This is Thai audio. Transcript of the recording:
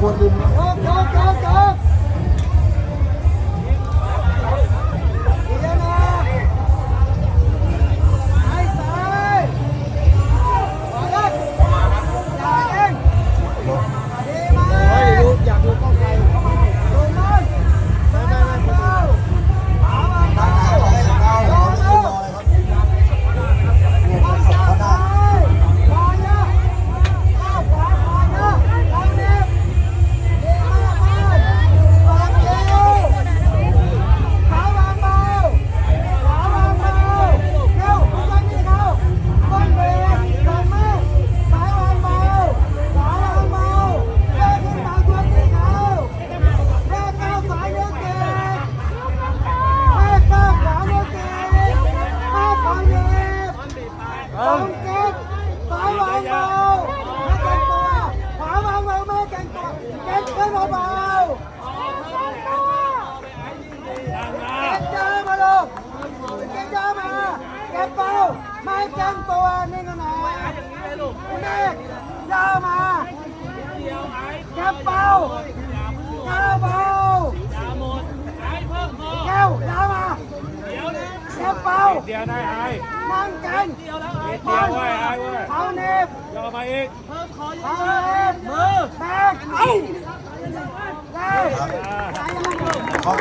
ควรลืมโอ๊กโอ๊กโอ๊ก องเจ็ดสายวางเบาไม่เก่งตัวขวาวางเบาไม่เก่งตัวเก่งขึ้นเบาๆเก่งเดินมาลูกเก่งเดินมาเก็บเบาไม่เก่งตัวนี่ก็หน่อยคุณเอกเดินมาเก็บเบาเก้าเบาแก้วเดินมาเก็บเบาเดียวได้ไอ้นั่งกันเดียว เว้ยไอ้เว้ยเขาเน็บย่อมาอีกเขาเน็บมือแบกเอาแบกอ่าไปยังไง